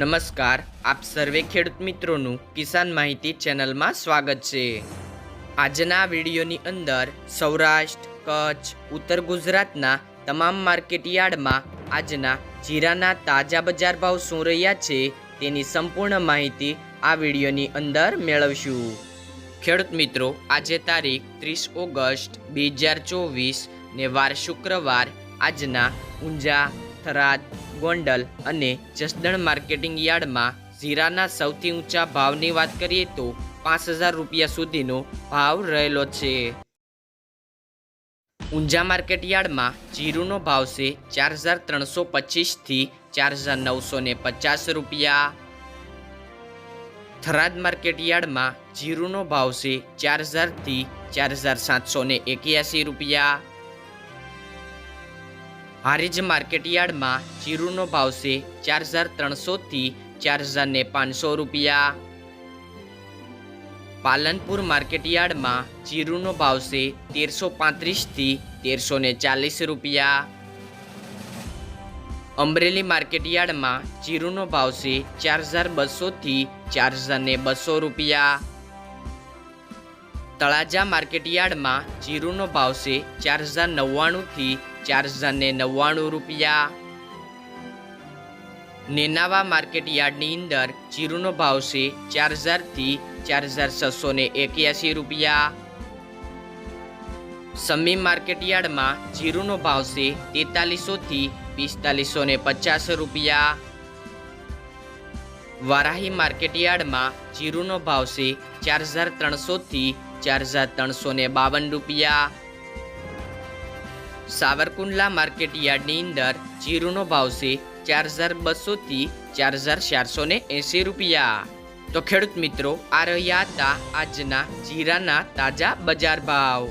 નમસ્કાર, આપ સર્વે ખેડૂત મિત્રોનું કિસાન માહિતી ચેનલમાં સ્વાગત છે. આજના વિડીયોની અંદર સૌરાષ્ટ્ર, કચ્છ, ઉત્તર ગુજરાતના તમામ માર્કેટ યાર્ડમાં આજના જીરાના તાજા બજાર ભાવ શું રહ્યા છે તેની સંપૂર્ણ માહિતી આ વિડીયોની અંદર મેળવશું. ખેડૂત મિત્રો, આજે તારીખ ત્રીસ ઓગસ્ટ બે હજાર ચોવીસ ને વાર શુક્રવાર આજના ઊંઝા, થરાદ ગોંડલ અને જસદણ માર્કેટિંગ યાર્ડમાં જીરાના સૌથી ઊંચા ભાવની વાત કરીએ તો પાંચ હજાર રૂપિયા સુધીનો ભાવ રહેલો છે. ઊંઝા માર્કેટ યાર્ડમાં જીરુનો ભાવ છે ચાર હજાર ત્રણસો પચીસથી ચાર હજાર નવસો ને પચાસ રૂપિયા. થરાદ માર્કેટ યાર્ડમાં જીરુનો ભાવ છે ચાર હજારથી ચાર હજાર સાતસો ને એક્યાસી રૂપિયા. હારીજ માર્કેટ યાર્ડમાં જીરુનો ભાવ છે ચાર હજાર ત્રણસોથી ચાર હજાર ને પાંચસો રૂપિયા. પાલનપુર માર્કેટ યાર્ડમાં જીરુનો ભાવ છે તેરસો પાંત્રીસથી તેરસો ને ચાલીસ રૂપિયા. અમરેલી માર્કેટ યાર્ડમાં જીરુનો ભાવ છે ચાર હજાર બસોથી ચાર હજાર ને બસો રૂપિયા. તળાજા માર્કેટ યાર્ડમાં જીરુનો ભાવ છે ચાર હજાર નવ્વાણુંથી ચાર હજાર ને નવ્વાણું રૂપિયા. નેનાવા માર્કેટ યાર્ડની અંદર જીરુનો ભાવ છે ચાર હજારથી ચાર હજાર છસો ને એક્યાસી રૂપિયા. સમી માર્કેટ યાર્ડમાં જીરુનો ભાવ છે તેતાલીસોથી પિસ્તાલીસો ને પચાસ રૂપિયા. વારાહી માર્કેટ યાર્ડમાં જીરુનો ભાવ છે ચાર હજાર ત્રણસોથી ચાર હજાર ત્રણસો ને બાવન રૂપિયા. સાવરકુંડલા માર્કેટ યાર્ડની અંદર જીરુનો ભાવ છે ચાર હજાર બસોથી ચાર હજાર ચારસો ને એંસી રૂપિયા. તો ખેડૂત મિત્રો, આ રહ્યા હતા આજના જીરાના તાજા બજાર ભાવ.